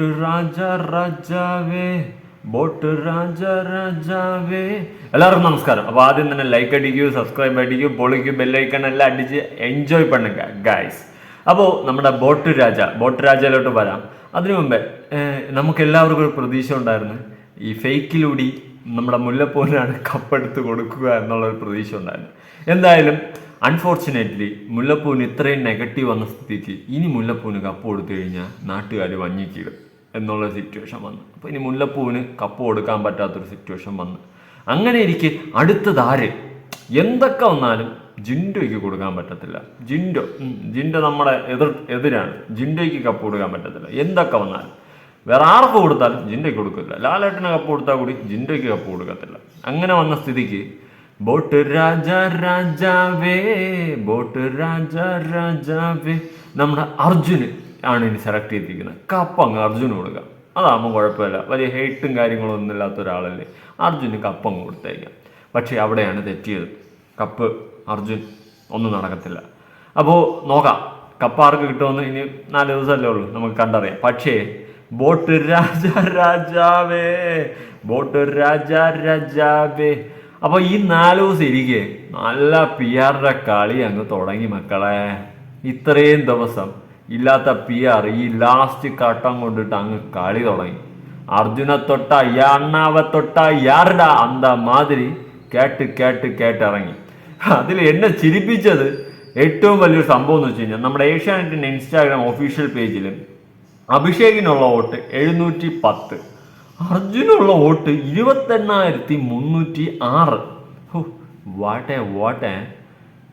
Boat രാജ രാജാവേ boat രാജ രാജാവേ. എല്ലാവർക്കും നമസ്കാരം. അപ്പോൾ ആദ്യം തന്നെ ലൈക്ക് അടിക്കൂ സബ്സ്ക്രൈബ് അടിക്കൂ പൊളിക്കൂ ബെല്ലൈക്കൺ എല്ലാം അടിച്ച് എൻജോയ് പണ്ണുക ഗായ്സ് അപ്പോൾ നമ്മുടെ ബോട്ട് രാജ ബോട്ട് രാജയിലോട്ട് വരാം. അതിനു മുമ്പേ നമുക്ക് എല്ലാവർക്കും ഒരു പ്രതീക്ഷ ഉണ്ടായിരുന്നു. ഈ ഫേക്കിലൂടി നമ്മുടെ മുല്ലപ്പൂവിനാണ് കപ്പെടുത്ത് കൊടുക്കുക എന്നുള്ളൊരു പ്രതീക്ഷ ഉണ്ടായിരുന്നു. എന്തായാലും അൺഫോർച്ചുനേറ്റ്ലി മുല്ലപ്പൂവിന് ഇത്രയും നെഗറ്റീവ് വന്ന സ്ഥിതിക്ക് ഇനി മുല്ലപ്പൂവിന് കപ്പ് കൊടുത്തു കഴിഞ്ഞാൽ നാട്ടുകാർ വഞ്ഞിക്കിടും എന്നുള്ള സിറ്റുവേഷൻ വന്നു. അപ്പോൾ ഇനി മുല്ലപ്പൂവിന് കപ്പ് കൊടുക്കാൻ പറ്റാത്തൊരു സിറ്റുവേഷൻ വന്നു. അങ്ങനെ എനിക്ക് അടുത്തത് എന്തൊക്കെ വന്നാലും ജിൻഡോയ്ക്ക് കൊടുക്കാൻ പറ്റത്തില്ല. ജിൻഡോ ജിൻഡോ നമ്മുടെ എതിർ എതിരാണ്. ജിൻഡോയ്ക്ക് കപ്പ് കൊടുക്കാൻ പറ്റത്തില്ല. എന്തൊക്കെ വന്നാലും. വേറെ ആർക്ക് കൊടുത്താലും ജിൻഡോയ്ക്ക് കൊടുക്കില്ല ലാലേട്ടന് കപ്പ് കൊടുത്താൽ കൂടി ജിൻഡോയ്ക്ക് കപ്പ് കൊടുക്കത്തില്ല. അങ്ങനെ വന്ന സ്ഥിതിക്ക് ബോട്ട് രാജ രാജാവേ ബോട്ട് രാജ രാജാവേ നമ്മുടെ അർജുന് ആണ് ഇനി സെലക്ട് ചെയ്തിരിക്കുന്നത്. കപ്പ് അങ്ങ് അർജുന് കൊടുക്കാം. അതാകുമ്പോൾ കുഴപ്പമില്ല. വലിയ ഹെയ്റ്റും കാര്യങ്ങളും ഒന്നും ഇല്ലാത്ത ഒരാളല്ലേ. അർജുന് കപ്പ് അങ്ങ് കൊടുത്തേക്കാം പക്ഷേ അവിടെയാണ് തെറ്റിയത് കപ്പ് അർജുൻ ഒന്നും നടക്കത്തില്ല. അപ്പോൾ നോക്കാം. കപ്പ് ആർക്ക് കിട്ടുമെന്ന് ഇനി നാല് ദിവസമല്ലേ ഉള്ളൂ. നമുക്ക് കണ്ടറിയാം. പക്ഷേ ബോട്ട് രാജ രാജാവേ. ബോട്ട് രാജ രാജാവേ. അപ്പോൾ ഈ നാല് ദിവസം ഇരിക്കെ. നല്ല പി ആറിന്റെ കളി അങ്ങ് തുടങ്ങി മക്കളെ. ഇത്രയും ദിവസം. ഇല്ലാത്ത പി ആർ ഈ ലാസ്റ്റ് ഘട്ടം കൊണ്ടിട്ട് അങ്ങ് കളി തുടങ്ങി. അർജുന തൊട്ട യാണ്ണാവ തൊട്ട യാർഡ അന്ത മാതിരി കേട്ട് കേട്ട് കേട്ടിറങ്ങി അതിൽ എന്നെ ചിരിപ്പിച്ചത് ഏറ്റവും വലിയൊരു സംഭവം എന്ന് വെച്ച് കഴിഞ്ഞാൽ നമ്മുടെ ഏഷ്യാനെറ്റിന്റെ ഇൻസ്റ്റാഗ്രാം ഒഫീഷ്യൽ പേജിൽ അഭിഷേകിനുള്ള വോട്ട് എഴുന്നൂറ്റി പത്ത് അർജുനുള്ള വോട്ട് ഇരുപത്തെണ്ണായിരത്തി മുന്നൂറ്റി ആറ് വാട്ടെ വാട്ടെ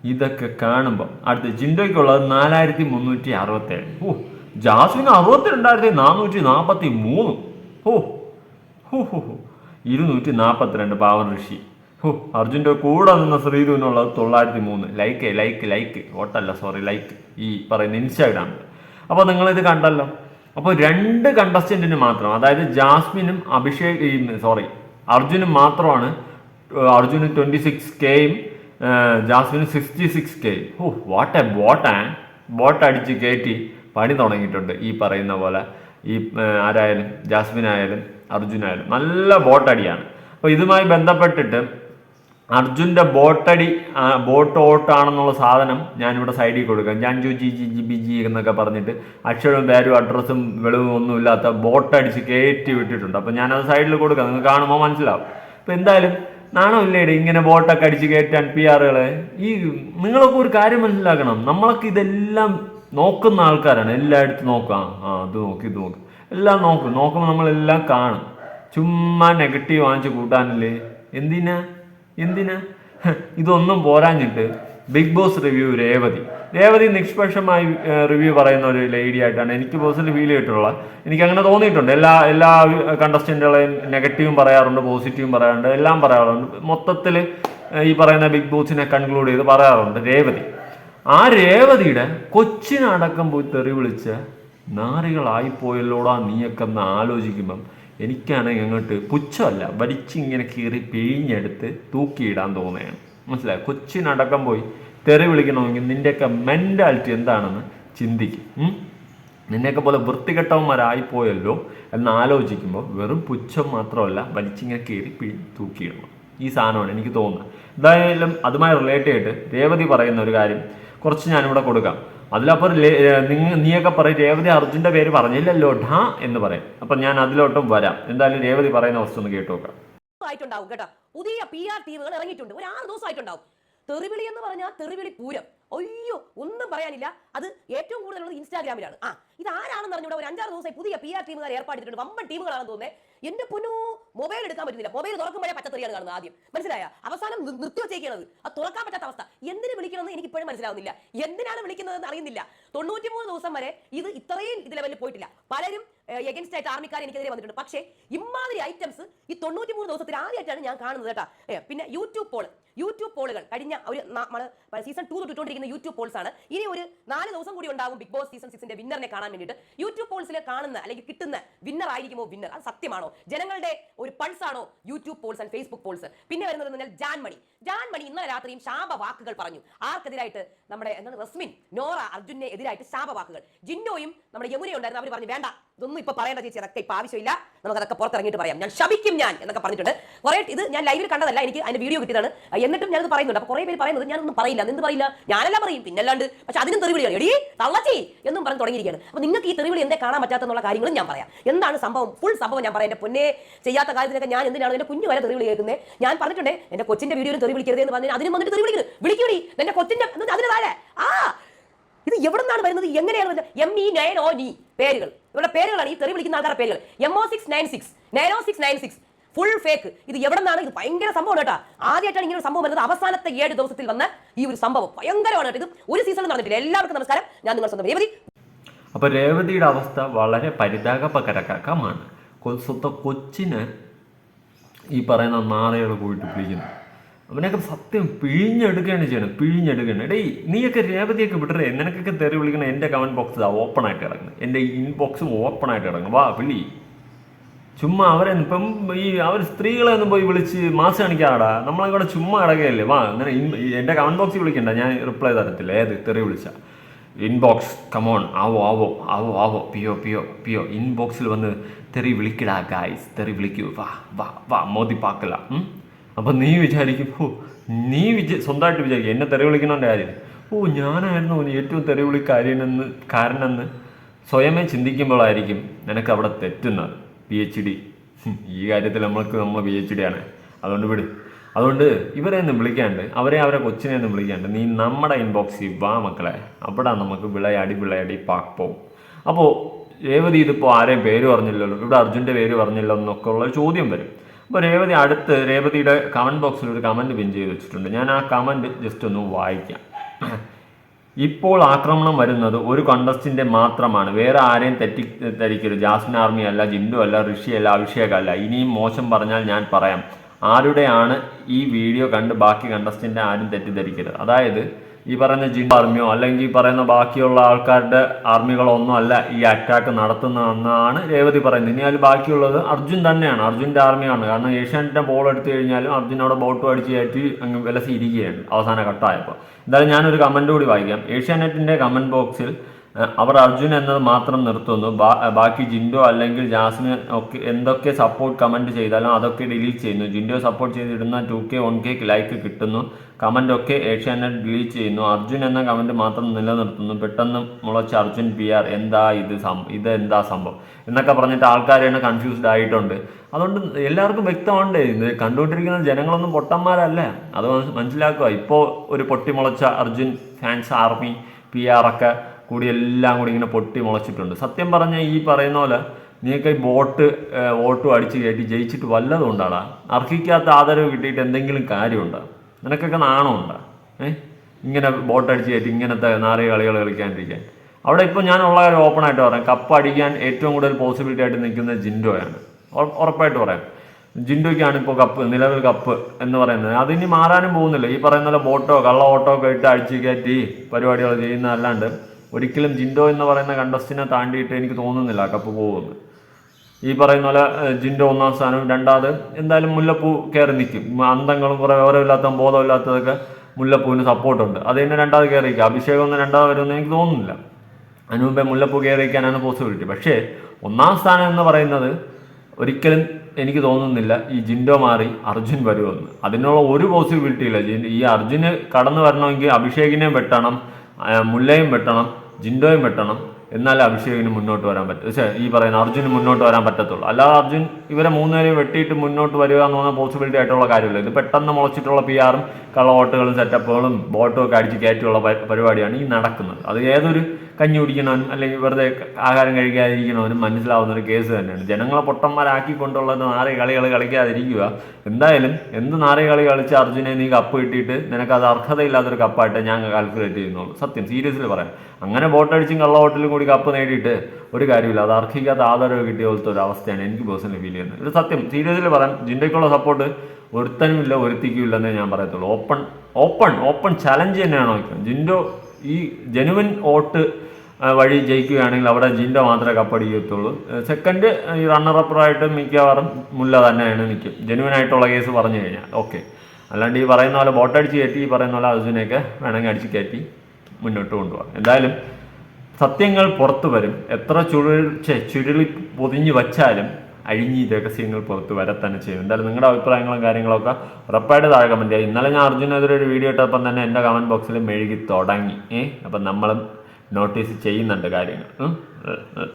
ഇതൊക്കെ കാണുമ്പോൾ അടുത്ത് ജിൻഡോയ്ക്കുള്ളത് നാലായിരത്തി മുന്നൂറ്റി അറുപത്തേഴ് ഓ ജാസ്മിന് അറുപത്തിരണ്ടായിരത്തി നാനൂറ്റി നാൽപ്പത്തി മൂന്ന് ഓ ഹോ ഹോ ഹോ. ഇരുന്നൂറ്റി നാൽപ്പത്തിരണ്ട് പാവൻ ഋഷി. ഹോ അർജുന്റെ കൂടെ നിന്ന ശ്രീധുവിനുള്ളത് തൊള്ളായിരത്തി മൂന്ന് ലൈക്ക് ലൈക്ക് ലൈക്ക്. ഓട്ടല്ല സോറി ലൈക്ക്. ഈ പറയുന്ന ഇൻസ്റ്റാഗ്രാമിൽ. അപ്പോൾ നിങ്ങളിത് കണ്ടല്ലോ. അപ്പോൾ രണ്ട് കണ്ടസ്റ്റന്റിന് മാത്രം അതായത് ജാസ്മിനും അഭിഷേക് സോറി അർജുനും മാത്രമാണ് അർജുന് ട്വന്റി സിക്സ് കെയും ജാസ്മിന് sixty six K oh what a boat boat അടിച്ച് കയറ്റി പണി തുടങ്ങിയിട്ടുണ്ട് ഈ പറയുന്ന പോലെ. ഈ ആരായാലും ജാസ്മിൻ ആയാലും അർജുനായാലും. നല്ല ബോട്ടടിയാണ് അപ്പോൾ ഇതുമായി ബന്ധപ്പെട്ടിട്ട് അർജുന്റെ ബോട്ടടി ബോട്ട് ഓട്ടാണെന്നുള്ള സാധനം ഞാനിവിടെ സൈഡിൽ കൊടുക്കാം. ഞാൻ ജു G G G B G എന്നൊക്കെ പറഞ്ഞിട്ട് അക്ഷരവും പേരും അഡ്രസ്സും വെളിവും ഒന്നുമില്ലാത്ത ബോട്ടടിച്ച് കയറ്റി വിട്ടിട്ടുണ്ട്. അപ്പോൾ ഞാനത് സൈഡിൽ കൊടുക്കാം. നിങ്ങൾ കാണുമ്പോൾ മനസ്സിലാവും. അപ്പോൾ എന്തായാലും നാണമില്ലേടെ ഇങ്ങനെ ബോട്ടൊക്കെ അടിച്ച് കയറ്റാൻ പി ആറുകളെ ഈ നിങ്ങളൊക്കെ ഒരു കാര്യം മനസ്സിലാക്കണം. നമ്മളൊക്കെ ഇതെല്ലാം നോക്കുന്ന ആൾക്കാരാണ്. എല്ലായിടത്തും നോക്കാം. ആ അത് നോക്കി ഇത് നോക്കി. എല്ലാം നോക്കും. നോക്കുമ്പോൾ നമ്മളെല്ലാം കാണും. ചുമ്മാ നെഗറ്റീവ് വാങ്ങിച്ച് കൂട്ടാനല്ലേ? എന്തിനാ? എന്തിനാ? ഇതൊന്നും പോരാഞ്ഞിട്ട് Bigg Boss review Revathi. Revathi നിഷ്പക്ഷമായി review പറയുന്ന ഒരു ലേഡി ആയിട്ടാണ് എനിക്ക് പേഴ്സണലി ഫീൽ ചെയ്തിട്ടുള്ളത്. എനിക്ക് അങ്ങനെ തോന്നിയിട്ടുണ്ട്. എല്ലാ എല്ലാ കണ്ടസ്റ്റന്റുകളെയും നെഗറ്റീവും പറയാറുണ്ട് പോസിറ്റീവും പറയാറുണ്ട് എല്ലാം പറയാറുണ്ട്. മൊത്തത്തിൽ ഈ പറയുന്ന ബിഗ് ബോസിനെ കൺക്ലൂഡ് ചെയ്ത് പറയാറുണ്ട് രേവതി. ആ രേവതിയുടെ കൊച്ചിനടക്കം പോയി തെറി വിളിച്ച് നാറികളായിപ്പോയല്ലോടാ നീയൊക്കെ എന്ന് ആലോചിക്കുമ്പം എനിക്കാണെങ്കിൽ അങ്ങോട്ട് പുച്ഛമല്ല. വലിച്ചിങ്ങനെ കീറി പിഴിഞ്ഞെടുത്ത് തൂക്കിയിടാൻ തോന്നുകയാണ്. മനസ്സിലായി? കൊച്ചിനടക്കം പോയി തെറി വിളിക്കണമെങ്കിൽ നിന്റെയൊക്കെ മെന്റാലിറ്റി എന്താണെന്ന് ചിന്തിക്കും? നിന്നെയൊക്കെ പോലെ വൃത്തികെട്ടവന്മാരായിപ്പോയല്ലോ എന്ന് ആലോചിക്കുമ്പോൾ വെറും പുച്ഛം മാത്രമല്ല വലിച്ചിങ്ങനെ കയറി പിഴി തൂക്കിയിടണം. ഈ സാധനമാണ് എനിക്ക് തോന്നുന്നത്. എന്തായാലും അതുമായി റിലേറ്റ് ചെയ്തിട്ട് രേവതി പറയുന്ന ഒരു കാര്യം കുറച്ച് ഞാനിവിടെ കൊടുക്കാം. അതിലപ്പോൾ നിങ്ങൾ നീയൊക്കെ പറയും രേവതി അർജുന്റെ പേര് പറഞ്ഞില്ലല്ലോ ഢാ എന്ന് പറയും. അപ്പം ഞാൻ അതിലോട്ടും വരാം. എന്തായാലും രേവതി പറയുന്ന വസ്തു ഒന്ന് കേട്ടു നോക്കാം. ആയിട്ടുണ്ടാവും കേട്ടോ. പുതിയ പി ആർ ടീമുകൾ ഇറങ്ങിയിട്ടുണ്ട്. ഒരു ആറ് ദിവസമായിട്ടുണ്ടാവും. തെറിവിളി എന്ന് പറഞ്ഞാൽ തെറിവിളി പൂരം. അയ്യോ ഒന്നും പറയാനില്ല. അത് ഏറ്റവും കൂടുതലുള്ളത് ഇൻസ്റ്റാഗ്രാമിലാണ്. ആ ഇത് ആരാണെന്ന് അറിഞ്ഞൂടെ? ഒരു അഞ്ചാറ് ദിവസമായി പുതിയ പി ആർ ടീമുകാർ ഏർപ്പാടിച്ചിട്ടുണ്ട്. വമ്പൻ ടീമുകളാണെന്ന് തോന്നുന്നത് എന്റെ പൊന്നു മൊബൈൽ എടുക്കാൻ പറ്റുന്നില്ല. മൊബൈൽ തുറക്കുമ്പോഴേ പച്ചത്തെറിയാണ് കാണുന്നത് ആദ്യം. മനസ്സിലായ? അവസാനം നിർത്തി വെച്ചേക്കുന്നത് അത് തുറക്കാൻ പറ്റാത്ത അവസ്ഥ. എന്തിനു വിളിക്കണമെന്ന് എനിക്ക് ഇപ്പോഴും മനസ്സിലാവുന്നില്ല. എന്തിനാണ് വിളിക്കുന്നതെന്ന് അറിയുന്നില്ല. തൊണ്ണൂറ്റിമൂന്ന് ദിവസം വരെ ഇത് ഇത്രയും ഇത് ലെവലിൽ പോയിട്ടില്ല. പലരും എഗൻസ്റ്റ് ആയിട്ട് ആർമിക്കാർ എനിക്കെതിരെ വന്നിട്ടുണ്ട്. പക്ഷേ ഇമാതിരി ഐറ്റംസ് ഈ തൊണ്ണൂറ്റി മൂന്ന് ദിവസത്തിൽ ആദ്യമായിട്ടാണ് ഞാൻ കാണുന്നത് കേട്ടാ. പിന്നെ യൂട്യൂബ് പോൾ യൂട്യൂബ് പോളുകൾ കഴിഞ്ഞ ഒരു സീസൺ ടു തൊട്ടിട്ടുകൊണ്ടിരിക്കുന്ന യൂട്യൂബ് പോൾസ് ആണ്. ഇനി ഒരു നാല് ദിവസം കൂടി ഉണ്ടാകും ബിഗ് ബോസ് സീസൺ സിക്സിന്റെ വിന്നറിനെ കാണാൻ വേണ്ടിയിട്ട്. യൂട്യൂബ് പോൾസിൽ കാണുന്ന അല്ലെങ്കിൽ കിട്ടുന്ന വിന്നർ ആയിരിക്കുമോ? വിന്നർ അത് സത്യമാണോ? ജനങ്ങളുടെ ഒരു പൾസ് ആണോ? YouTube polls and Facebook polls പിന്നെ വരുന്നത് പറഞ്ഞാൽ ജാൻമണി ജാൻമണി ഇന്നലെ രാത്രിയും ശാപ വാക്കുകൾ പറഞ്ഞു. ആർക്കെതിരായിട്ട് നമ്മുടെ എന്താണ് റസ്മിൻ നോറ അർജുനെ എതിരായിട്ട് ശാപ വാക്കുകൾ. ജിന്നോയും നമ്മുടെ യമുനയുണ്ടായിരുന്നു. അവർ പറഞ്ഞു വേണ്ട ഇതൊന്നും ഇപ്പൊ പറയേണ്ട ചേച്ചി അതൊക്കെ ഇപ്പൊ ആവശ്യമില്ല. നമുക്ക് അതൊക്കെ പുറത്തിറങ്ങിയിട്ട് പറയാം. ഞാൻ ശപിക്കും ഞാൻ എന്നൊക്കെ പറഞ്ഞിട്ടുണ്ട്. കുറെ ഇത് ഞാൻ ലൈവിൽ കണ്ടതല്ല എനിക്ക് അതിന്റെ വീഡിയോ കിട്ടിയതാണ്. എന്നിട്ടും ഞാനത് പറയുന്നുണ്ട്. അപ്പൊ കുറെ പേര് പറയുന്നത് ഞാനൊന്നും പറയില്ല. എന്ത് പറയില്ല? ഞാനെല്ലാം പറയും. പിന്നല്ലാണ്ട് പക്ഷെ അതിനും തെറിവിളിയാണ് എടീ തള്ളച്ചി എന്നും പറഞ്ഞ് തുടങ്ങിയിരിക്കുകയാണ്. അപ്പൊ നിങ്ങൾക്ക് ഈ തെറിവിളി എന്തേ കാണാൻ പറ്റാത്തെന്നുള്ള കാര്യങ്ങളും ഞാൻ പറയാം. എന്താണ് സംഭവം? ഫുൾ സംഭവം ഞാൻ പറയാം. എന്റെ പൊന്നെ ചെയ്യാത്ത കാര്യത്തിനൊക്കെ ഞാൻ എന്തിനാണ് എന്റെ കുഞ്ഞു വരെ തെറിവിളി കേൾക്കുന്നത് ഞാൻ പറഞ്ഞിട്ടുണ്ട് എന്റെ കൊച്ചിന്റെ വീഡിയോയിൽ തെറി വിളിക്കരുത് എന്ന് പറഞ്ഞാൽ അതിനും വന്നിട്ട് തെറി വിളിക്കൂടി എന്റെ കൊച്ചിന്റെ അതിന് താഴെ. ആ ഇത് എവിടെ നിന്നാണ് വരുന്നത്? എങ്ങനെയാണ് വരുന്നത്? എം ഇ നയൻ ഓ നീ പേരുകൾ. ഇവരുടെ പേരുകളാണ് ഈ തെറി വിളിക്കുന്ന ആൾക്കാരുടെ പേരുകൾ. M O six nine six nine O six nine six full fake ഇത് എവിടെ നിന്നാണ് ഇത് ഭയങ്കര സംഭവം കേട്ടോ. ആദ്യമായിട്ടാണ് ഇങ്ങനെ ഒരു സംഭവം വരുന്നത്. അവസാനത്തെ ഏഴ് ദിവസത്തിൽ വന്ന ഈ ഒരു സംഭവം ഭയങ്കരമാണ് ഇത് ഒരു സീസണിൽ നടന്നിട്ടില്ല. എല്ലാവർക്കും നമസ്കാരം. ഞാൻ നിങ്ങൾ സ്വന്തം രേവതി. അപ്പോൾ രേവതിയുടെ അവസ്ഥ വളരെ പരിതാപകരകമാണ് സ്വന്തം കൊച്ചിന് ഈ പറയുന്ന നാറകൾ പോയിട്ട് വിളിക്കുന്നു. അവനൊക്കെ സത്യം പിഴിഞ്ഞെടുക്കുകയാണ് ചെയ്യണം പിഴിഞ്ഞെടുക്കുകയാണ്. ഡേ നീയൊക്കെ രേവതിയൊക്കെ വിട്ടറേ നിനക്കൊക്കെ തെറി വിളിക്കണം എന്റെ കമന്റ് ബോക്സ് ഓപ്പൺ ആയിട്ട് കിടക്കുന്നത് എന്റെ ഇൻബോക്സും ഓപ്പൺ ആയിട്ട് കിടക്കണം വാ പിള്ളി ചുമ്മാ അവരെ ഇപ്പം ഈ അവർ സ്ത്രീകളെ ഒന്നും പോയി വിളിച്ച് മാസം കാണിക്കാടാ നമ്മളെ കൂടെ ചുമ്മാ കിടക്കുകയല്ലേ? വാ അങ്ങനെ എന്റെ കമന്റ് ബോക്സിൽ വിളിക്കണ്ട. ഞാൻ റിപ്ലൈ തരത്തില്ല. ഏത്? തെറി വിളിച്ച. ഇൻബോക്സ് കമോൺ ആവോ ആവോ ആവോ ആവോ. പിയോ പിയോ പിയോ. ഇൻബോക്സിൽ വന്ന് തെറി വിളിക്കടാ ഗായ്സ് തെറി വിളിക്കൂ. വാ വാ വാ. മോദി പാക്കല അപ്പം നീ വിചാരിക്കും ഓ നീ വിച സ്വന്തമായിട്ട് വിചാരിക്കും എന്നെ തെറി വിളിക്കണോന്റെ കാര്യം. ഓ ഞാനായിരുന്നു ഏറ്റവും തെറി വിളി കാര്യമെന്ന് കാരണമെന്ന് സ്വയമേ ചിന്തിക്കുമ്പോഴായിരിക്കും നിനക്ക് അവിടെ തെറ്റുന്നത്. പി എച്ച് ഡി ഈ കാര്യത്തിൽ നമ്മൾക്ക് നമ്മൾ പി എച്ച് ഡി ആണ്. അതുകൊണ്ട് വിട്. അതുകൊണ്ട് ഇവരെ ഒന്നും വിളിക്കാണ്ട് അവരെ അവരെ കൊച്ചിനെ ഒന്നും വിളിക്കാണ്ട് നീ നമ്മുടെ ഇൻബോക്സിൽ വാ മക്കളെ. അവിടെ നമുക്ക് വിളയാടി വിളയാടി പാക്ക് പോവും അപ്പോൾ രേവതി ഇതിപ്പോൾ ആരെയും പേര് പറഞ്ഞില്ലല്ലോ ഇവിടെ അർജുന്റെ പേര് പറഞ്ഞില്ലോ എന്നൊക്കെ ഉള്ള ചോദ്യം വരും. അപ്പോൾ രേവതി അടുത്ത് രേവതിയുടെ കമന്റ് ബോക്സിൽ ഒരു കമന്റ് പിൻ ചെയ്ത് വെച്ചിട്ടുണ്ട്. ഞാൻ ആ കമന്റ് ജസ്റ്റ് ഒന്ന് വായിക്കാം. ഇപ്പോൾ ആക്രമണം വരുന്നത് ഒരു കണ്ടസ്റ്റിന്റെ മാത്രമാണ്. വേറെ ആരെയും തെറ്റി ധരിക്കരുത് ജാസ്മിൻ ആർമി അല്ല ജിൻഡു അല്ല ഋഷി അല്ല അഭിഷേക് അല്ല. ഇനിയും മോശം പറഞ്ഞാൽ ഞാൻ പറയാം. ആരുടെയാണ് ഈ വീഡിയോ കണ്ട് ബാക്കി കണ്ടസ്റ്റിന്റെ ആരും തെറ്റിദ്ധരിക്കരുത്? അതായത് ഈ പറയുന്ന ജിൻ ആർമിയോ അല്ലെങ്കിൽ ഈ പറയുന്ന ബാക്കിയുള്ള ആൾക്കാരുടെ ആർമികളോ ഒന്നും അല്ല ഈ അറ്റാക്ക് നടത്തുന്നതെന്നാണ് രേവതി പറയുന്നത്. ഇനി അതിൽ ബാക്കിയുള്ളത് അർജുൻ തന്നെയാണ്. അർജുന്റെ ആർമിയാണ്. കാരണം ഏഷ്യാനെറ്റിന്റെ ബോൾ എടുത്തു കഴിഞ്ഞാലും അർജുൻ അവിടെ ബോട്ട് അടിച്ച് കയറ്റി അങ്ങ് വിലസി ഇരിക്കുകയാണ് അവസാന ഘട്ടമായപ്പോൾ. എന്തായാലും ഞാനൊരു കമന്റ് കൂടി വായിക്കാം. ഏഷ്യാനെറ്റിന്റെ കമന്റ് ബോക്സിൽ അവർ അർജുൻ എന്നത് മാത്രം നിർത്തുന്നു. ബാക്കി ജിൻഡോ അല്ലെങ്കിൽ ജാസ്മിൻ ഒക്കെ എന്തൊക്കെ സപ്പോർട്ട് കമന്റ് ചെയ്താലും അതൊക്കെ ഡിലീറ്റ് ചെയ്യുന്നു. ജിൻഡോ support ചെയ്തിടുന്ന two K one K like കിട്ടുന്നു. കമന്റ് ഒക്കെ ഏഷ്യാനെറ്റ് ഡിലീറ്റ് ചെയ്യുന്നു. അർജുൻ എന്ന കമന്റ് മാത്രം നിലനിർത്തുന്നു. പെട്ടെന്ന് മുളച്ച അർജുൻ പി ആർ എന്താ ഇത് സം ഇത് എന്താ സംഭവം? എന്നൊക്കെ പറഞ്ഞിട്ട് ആൾക്കാരാണ് കൺഫ്യൂസ്ഡ് ആയിട്ടുണ്ട്. അതുകൊണ്ട് എല്ലാവർക്കും വ്യക്തമുണ്ട് ഇത് കണ്ടുകൊണ്ടിരിക്കുന്ന ജനങ്ങളൊന്നും പൊട്ടന്മാരല്ല? അത് മനസ്സിലാക്കുക. ഇപ്പോൾ ഒരു പൊട്ടിമുളച്ച Arjun fans army P R ഒക്കെ കൂടി എല്ലാം കൂടി ഇങ്ങനെ പൊട്ടി മുളച്ചിട്ടുണ്ട്. സത്യം പറഞ്ഞാൽ ഈ പറയുന്ന പോലെ നീയൊക്കെ ഈ ബോട്ട് വോട്ടും അടിച്ച് കയറ്റി ജയിച്ചിട്ട് വല്ലതും ഉണ്ടാടാ. അർഹിക്കാത്ത ആദരവ് കിട്ടിയിട്ട് എന്തെങ്കിലും കാര്യമുണ്ടോ? നിനക്കൊക്കെ നാണമുണ്ടോ? ഏഹ് ഇങ്ങനെ ബോട്ട് അടിച്ച് കയറ്റി ഇങ്ങനത്തെ നാറി കളികൾ കളിക്കാണ്ടിരിക്കാൻ. അവിടെ ഇപ്പോൾ ഉള്ള കാര്യം ഓപ്പൺ ആയിട്ട് പറയാം. കപ്പ് അടിക്കാൻ ഏറ്റവും കൂടുതൽ പോസിബിലിറ്റി ആയിട്ട് നിൽക്കുന്നത് ജിൻഡോയാണ്. ഉറപ്പായിട്ട് പറയാം. ജിൻഡോയ്ക്കാണ് ഇപ്പോൾ കപ്പ് നിലവിൽ കപ്പ് എന്ന് പറയുന്നത്. അതിനി മാറാനും പോകുന്നില്ല. ഈ പറയുന്ന പോലെ ബോട്ടോ കള്ള ഓട്ടോ ഒക്കെ ഇട്ട് അടിച്ച് കയറ്റി പരിപാടികൾ ചെയ്യുന്നതല്ലാണ്ട് ഒരിക്കലും ജിൻഡോ എന്ന് പറയുന്ന കണ്ടസ്റ്റിനെ താണ്ടിയിട്ട് എനിക്ക് തോന്നുന്നില്ല കപ്പ് പോകുമെന്ന് ഈ പറയുന്ന പോലെ ജിൻഡോ ഒന്നാം സ്ഥാനവും രണ്ടാമത് എന്തായാലും മുല്ലപ്പൂ കയറി നിൽക്കും അന്തങ്ങളും കുറേ വിവരമില്ലാത്ത ബോധമില്ലാത്തതൊക്കെ മുല്ലപ്പൂവിന് സപ്പോർട്ടുണ്ട്. അത് തന്നെ രണ്ടാമത് കയറി നിൽക്കുക അഭിഷേകം ഒന്നും രണ്ടാമത് വരുമെന്ന് എനിക്ക് തോന്നുന്നില്ല. അതിന് മുമ്പേ മുല്ലപ്പൂ കയറി നിൽക്കാനാണ് പോസിബിലിറ്റി പക്ഷേ ഒന്നാം സ്ഥാനം എന്ന് പറയുന്നത് ഒരിക്കലും എനിക്ക് തോന്നുന്നില്ല ഈ ജിൻഡോ മാറി അർജുൻ വരുമെന്ന്. അതിനുള്ള ഒരു പോസിബിലിറ്റി ഇല്ല. ഈ അർജുന് കടന്നു വരണമെങ്കിൽ അഭിഷേകിനെ വെട്ടണം. മുല്ലയും വെട്ടണം ജിൻഡോയും വെട്ടണം എന്നാലേ അഭിഷേകിന് മുന്നോട്ട് വരാൻ പറ്റും. പക്ഷേ ഈ പറയുന്ന അർജുന് മുന്നോട്ട് വരാൻ പറ്റത്തുള്ളൂ. അല്ലാതെ അർജുൻ ഇവരെ മൂന്നുപേരെയും വെട്ടിയിട്ട് മുന്നോട്ട് വരിക എന്ന് പറഞ്ഞാൽ പോസിബിലിറ്റി ആയിട്ടുള്ള കാര്യമില്ല. ഇത് പെട്ടെന്ന് മുളച്ചിട്ടുള്ള പി ആറും കള്ള വോട്ടുകളും സെറ്റപ്പുകളും ബോട്ടും ഒക്കെ അടിച്ച് കയറ്റിയുള്ള പരിപാടിയാണ് ഈ നടക്കുന്നത്. അത് ഏതൊരു കഞ്ഞി കുടിക്കണവനും അല്ലെങ്കിൽ വെറുതെ ആഹാരം കഴിക്കാതിരിക്കണവനും മനസ്സിലാവുന്ന ഒരു കേസ് തന്നെയാണ്. ജനങ്ങളെ പൊട്ടന്മാരാക്കി പൊട്ടന്മാരാക്കിക്കൊണ്ടുള്ള നാറി കളികൾ കളിക്കാതിരിക്കുക. എന്തായാലും എന്ത് നാറി കളി കളിച്ച് അർജുനെ നീ കപ്പ് കിട്ടിയിട്ട് നിനക്ക് അത് അർഹതയില്ലാത്തൊരു കപ്പായിട്ട് ഞാൻ കാൽക്കുലേറ്റ് ചെയ്യുന്നുള്ളൂ. സത്യം സീരിയസ്ലി പറയാം. അങ്ങനെ ബോട്ടടിച്ചും കള്ള വോട്ടിലും കൂടി കപ്പ് നേടിയിട്ട് ഒരു കാര്യമില്ല. അത് അർഹിക്കാത്ത ആദരവ് കിട്ടിയ പോലത്തെ ഒരു അവസ്ഥയാണ് എനിക്ക് പേഴ്സണലി ഫീൽ ചെയ്യുന്നത്. ഇത് സത്യം സീരിയസ്ലി പറയാം. ജിൻഡയ്ക്കുള്ള സപ്പോർട്ട് ഒരുത്തനുമില്ല ഒരുത്തിക്കുമില്ലെന്നേ ഞാൻ പറയത്തുള്ളൂ. ഓപ്പൺ ഓപ്പൺ ഓപ്പൺ ചലഞ്ച് തന്നെയാണ് ജിൻഡോ ഈ ജെനുവിൻ വോട്ട് വഴി ജയിക്കുകയാണെങ്കിൽ അവിടെ ജിൻഡ മാത്രമേ കപ്പടിക്കത്തുള്ളൂ. സെക്കൻഡ് ഈ റണ്ണറപ്പറായിട്ട് മിക്കവാറും മുല്ല തന്നെയാണ് നിൽക്കും ജനുവനായിട്ടുള്ള കേസ് പറഞ്ഞു കഴിഞ്ഞാൽ. ഓക്കെ അല്ലാണ്ട് ഈ പറയുന്ന പോലെ ബോട്ടടിച്ച് കയറ്റി ഈ പറയുന്ന പോലെ അർജുനെയൊക്കെ വേണമെങ്കിൽ അടിച്ച് കയറ്റി മുന്നോട്ട് കൊണ്ടുപോകാം. എന്തായാലും സത്യങ്ങൾ പുറത്തു വരും. എത്ര ചുരുൾ ചുരുളി പൊതിഞ്ഞു വച്ചാലും അഴിഞ്ഞി രഹസ്യങ്ങൾ പുറത്ത് വരത്തന്നെ തന്നെ ചെയ്യും. എന്തായാലും നിങ്ങളുടെ അഭിപ്രായങ്ങളും കാര്യങ്ങളൊക്കെ ഉറപ്പായിട്ട് താഴെ കമന്റ് ചെയ്യുക ഇന്നലെ ഞാൻ അർജുനെതിരെ ഒരു വീഡിയോ ഇട്ടപ്പം തന്നെ എന്റെ കമന്റ് ബോക്സിൽ മെഴുകി തുടങ്ങി. ഏഹ് അപ്പം നമ്മളും നോട്ടീസ് ചെയ്യുന്നുണ്ട് കാര്യങ്ങൾ.